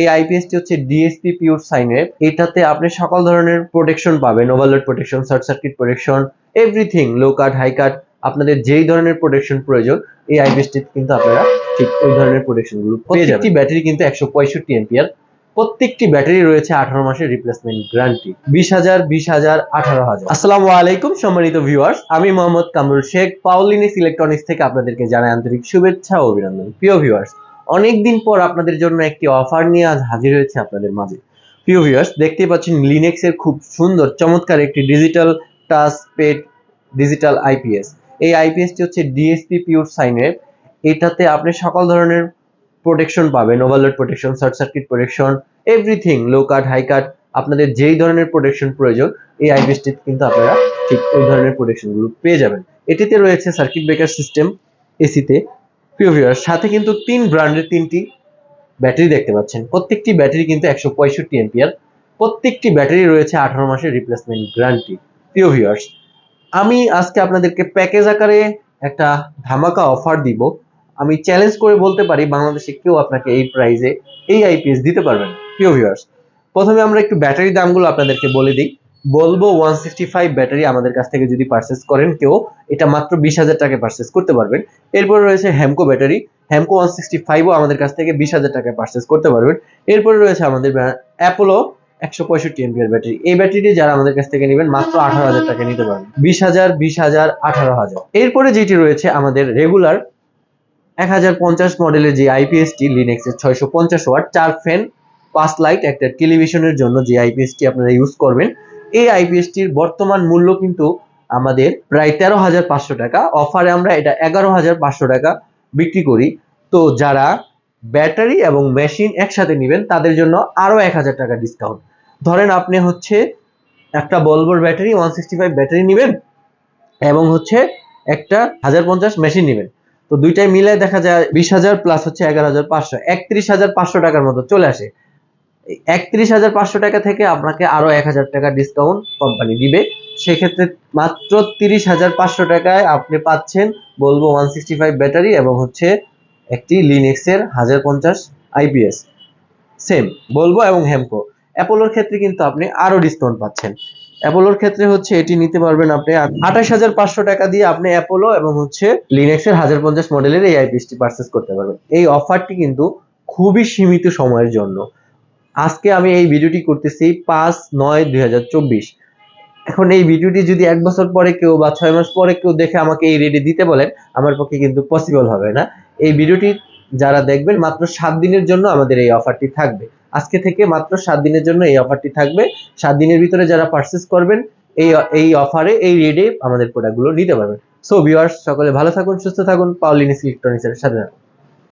এই আইপিএসটি হচ্ছে ডিএসপি পিওর সাইনের এটাতে আপনি সকল ধরনের প্রোটেকশন পাবেন overload protection short circuit protection everything low cut high cut আপনাদের যেই ধরনের প্রোটেকশন প্রয়োজন, এই আইপিএসটি কিন্তু আপনারা ঠিক ওই ধরনের প্রোটেকশনগুলো পেয়ে যাবেন। ব্যাটারি কিন্তু একশো পঁয়ষট্টি এম্পিয়ার। প্রত্যেকটি ব্যাটারি রয়েছে আঠারো মাসের রিপ্লেসমেন্ট গ্যারান্টি বিশ হাজার বিশ হাজার, আঠারো হাজার। আসসালামু আলাইকুম, সম্মানিত ভিউয়ার্স আমি মোহাম্মদ কামরুল শেখ পাউলিনিস ইলেকট্রনিক্স থেকে আপনাদেরকে জানাই আন্তরিক শুভেচ্ছা ও অভিনন্দন। প্রিয় ভিউয়ার্স অনেকদিন পর আপনাদের জন্য একটি অফার নিয়ে আজ হাজির হয়েছে আপনাদের মাঝে। প্রিয় ভিউয়ার্স দেখতেই পাচ্ছেন লিনেক্স এর খুব সুন্দর, চমৎকার একটি digital touch pad digital IPS এই আইপিএসটি হচ্ছে ডিএসপি পিওর সাইনের এটাতে আপনি সকল ধরনের প্রোটেকশন পাবেন overload protection short circuit protection everything low cut high cut আপনাদের যেই ধরনের প্রোটেকশন প্রয়োজন, এই আইপিএসটি কিন্তু আপনারা ঠিক ওই ধরনের প্রোটেকশনগুলো পেয়ে যাবেন। এটিতে রয়েছে সার্কিট ব্রেকার সিস্টেম এসিতে প্রিয় ভিউয়ার সাথে কিন্তু তিন ব্র্যান্ডের তিনটি ব্যাটারি দেখতে পাচ্ছেন। প্রত্যেকটি ব্যাটারি কিন্তু একশো পঁয়ষট্টি এম্পিয়ার প্রত্যেকটি ব্যাটারি রয়েছে আঠারো মাসের রিপ্লেসমেন্ট গ্যারান্টি প্রিয় ভিউয়ার্স আমি আজকে আপনাদেরকে প্যাকেজ আকারে একটা ধামাকা অফার দিব। আমি চ্যালেঞ্জ করে বলতে পারি, বাংলাদেশে কেউ আপনাকে এই প্রাইজে এই আইপিএস দিতে পারবেন প্রিয় ভিউয়ার্স প্রথমে আমরা একটু ব্যাটারি দামগুলো আপনাদেরকে বলে দিই। বলব ওয়ান সিক্সটি ফাইভ ব্যাটারি আমাদের কাছ থেকে যদি পারচেস করেন কেউ, এটা মাত্র বিশ হাজার টাকায় পারচেস করতে পারবেন। এরপরে রয়েছে Hamko battery Hamko one sixty ফাইভও আমাদের কাছ থেকে বিশ হাজার টাকায় পারচেস করতে পারবেন। এরপরে রয়েছে আমাদের অ্যাপোলো একশো পঁয়ষট্টি এমপিআর ব্যাটারি এই ব্যাটারিটি যারা আমাদের কাছ থেকে নেবেন, মাত্র আঠারো হাজার টাকা নিতে পারবেন। বিশ হাজার বিশ হাজার, আঠারো হাজার। এরপরে যেটি রয়েছে আমাদের রেগুলার এক হাজার পঞ্চাশ মডেলের যে আইপিএসটি লিনেক্সের ছয়শো পঞ্চাশ ওয়াট চার ফ্যান পাঁচ লাইট একটা টেলিভিশনের জন্য যে আইপিএসটি আপনারা ইউজ করবেন এই আইপিএসটির বর্তমান মূল্য কিন্তু আমাদের প্রায় তেরো হাজার পাঁচশো টাকা। অফারে আমরা এটা এগারো হাজার পাঁচশো টাকা বিক্রি করি। তো যারা ব্যাটারি এবং মেশিন একসাথে নেবেন, তাদের জন্য আরও এক হাজার টাকা ডিসকাউন্ট ধরেন আপনি হচ্ছে একটা বলবোর battery one sixty five battery নেবেন এবং হচ্ছে একটা হাজার পঞ্চাশ মেশিন নেবেন। তো দুইটাই মিলে দেখা যায় বিশ হাজার প্লাস হচ্ছে এগারো হাজার পাঁচশো, একত্রিশ হাজার পাঁচশো টাকার মতো চলে আসে। একত্রিশ হাজার পাঁচশো টাকা থেকে আপনাকে আরও এক হাজার টাকা ডিসকাউন্ট কোম্পানি দিবে। সেক্ষেত্রে মাত্র তিরিশ হাজার পাঁচশো টাকায় আপনি পাচ্ছেন বলব ওয়ান সিক্সটি ফাইভ ব্যাটারি এবং হচ্ছে একটি লিনেক্সের হাজার পঞ্চাশ আইপিএস সেম বলব এবং হেমকো অ্যাপোলোর ক্ষেত্রে কিন্তু আপনি আরও ডিসকাউন্ট পাচ্ছেন। অ্যাপোলোর ক্ষেত্রে হচ্ছে এটি নিতে পারবেন আপনি আঠাশ হাজার পাঁচশো টাকা দিয়ে আপনি অ্যাপোলো এবং হচ্ছে লিনেক্সের হাজার পঞ্চাশ মডেলের এই আইপিএসটি পারচেস করতে পারবেন। এই অফারটি কিন্তু খুবই সীমিত সময়ের জন্য। আজকে আমি এই ভিডিওটি করতেছি পাঁচ নয় দুই এখন এই ভিডিওটি যদি এক বছর পরে কেউ বা ছয় মাস পরে কেউ দেখে আমাকে এই রেডি দিতে বলেন, আমার পক্ষে কিন্তু পসিবল হবে না। এই ভিডিওটি যারা দেখবেন, মাত্র সাত দিনের জন্য আমাদের এই অফারটি থাকবে। আজকে থেকে মাত্র সাত দিনের জন্য এই অফারটি থাকবে। সাত দিনের ভিতরে যারা পারচেস করবেন, এই এই অফারে এই রেডে আমাদের প্রোডাক্টগুলো নিতে পারবেন। সো ভিউয়ার্স সকলে ভালো থাকুন, সুস্থ থাকুন। পাওলিনিস ইলেকট্রনিক্সের সাথে থাকুন।